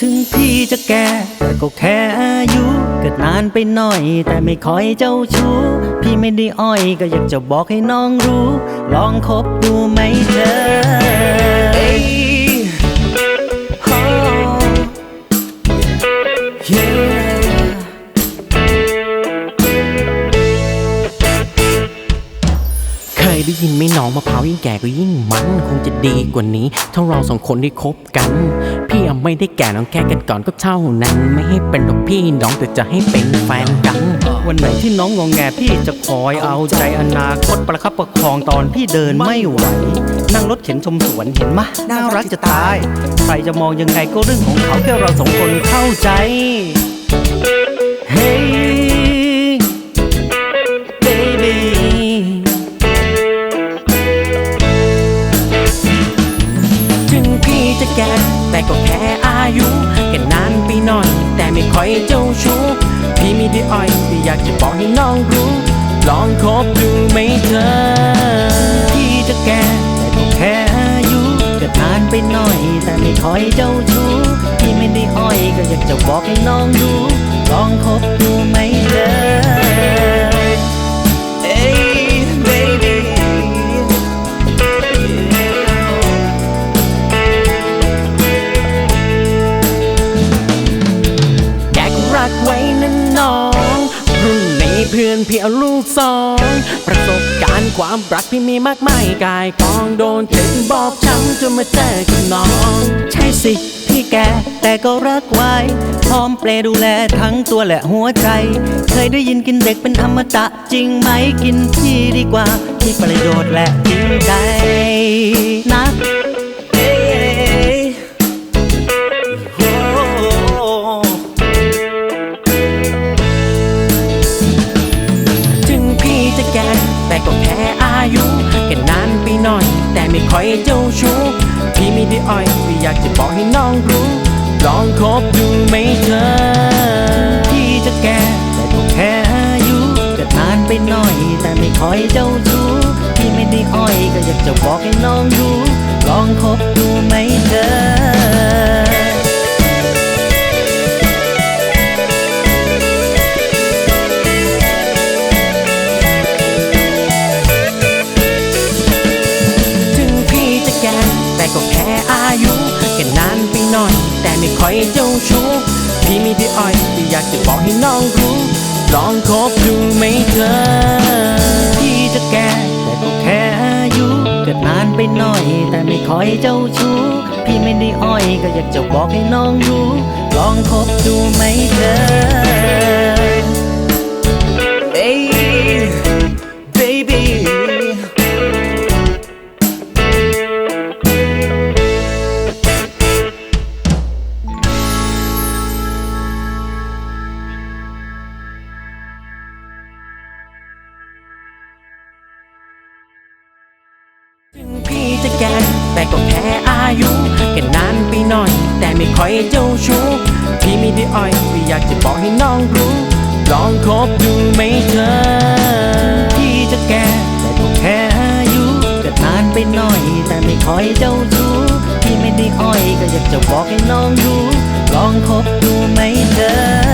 ถึงพี่จะแก่แต่ก็แค่อายุ เกิดนานไปหน่อย แต่ไม่ค่อยเจ้าชู้ พี่ไม่ได้อ้อยก็อยากจะบอกให้น้องรู้ ลองคบดูไหมเธอเอ้ยโอ้ yeah เคยได้ยินไหมน้องมะพร้าวยิ่งแก่ก็ยิ่งมัน คงจะดีกว่านี้ ถ้าเราสองคนได้คบกันพี่ยัง ไม่ได้แก่น้องแค่กันก่อนก็เท่านั้น ไม่ให้เป็นหรอกพี่น้องแต่จะให้เป็นแฟนกันวันไหนที่น้องงองแงพี่จะคอยเอาใจอนาคตประคับประคองตอนพี่เดินไม่ไหว นั่งรถเข็นชมสวนเห็นมะน่ารักจะตาย ใครจะมองยังไงก็เรื่องของเขาแค่เราสองคนเข้าใจ เฮ้ ยุกันนานไปหน่อย แต่ไม่ค่อยเจ้าชู้พี่มีดีอ้อยพี่อยากจะบอกให้น้องรู้ ลองคบดูไหมเธอ พี่จะแก่แต่ก็แค่อายุกันนานไปหน่อย แต่ไม่ค่อยเจ้าชู้พี่ไม่ได้อ้อยก็อยากจะบอกให้น้องรู้ ลองคบดูไหมเธอ พื่อนพี่เอาลูกสองประสบการณ์ความรักพี่มีมากมายกายกองโดนถึงบอบช้ำจนมาเจอกับน้อง ใช่สิพี่แกแต่ก็รักไว้พร้อมเปลดูแลทั้งตัวและหัวใจ เคยได้ยินกินเด็กเป็นอมตะจริงไหมกินพี่ดีกว่า ที่ประโยชน์และจริงใจนะ แต่ก็แค่อายุแค่นานไปหน่อย แต่ไม่ค่อยเจ้าชู้พี่มีดีอ้อยที่อยากจะบอกให้น้องรู้ลองคบดูไหมเธอพี่จะแก่แต่ก็แค่อายุเกิดนานไปหน่อย แต่ไม่ค่อยเจ้าชู้พี่ไม่ได้อ้อยก็อยากจะบอกให้น้องรู้ลองคบดูไหมเธอ แต่ไม่ค่อยเจ้าชู้พี่มีดีอ้อยที่อยากจะบอกให้น้องรู้ลองคบดูไหมเธอพี่จะแก่แต่ก็แค่อายุเกิดนานไปหน่อย แต่ไม่ค่อยเจ้าชู้พี่ไม่ได้อ้อยก็อยากจะบอกให้น้องรู้ ลองคบดูไหมเธอ แต่ก็แค่อายุแค่นานไปหน่อย แต่ไม่ค่อยเจ้าชู้พี่มีดีอ้อยที่อยากจะบอกให้น้องรู้ ลองคบดูไหมเธอ พี่จะแก่แต่ก็แค่อายุกิดนานไปหน่อย แต่ไม่ค่อยเจ้าชู้พี่ไม่ได้อ้อยก็อยากจะบอกให้น้องรู้ ลองคบดูไหมเธอ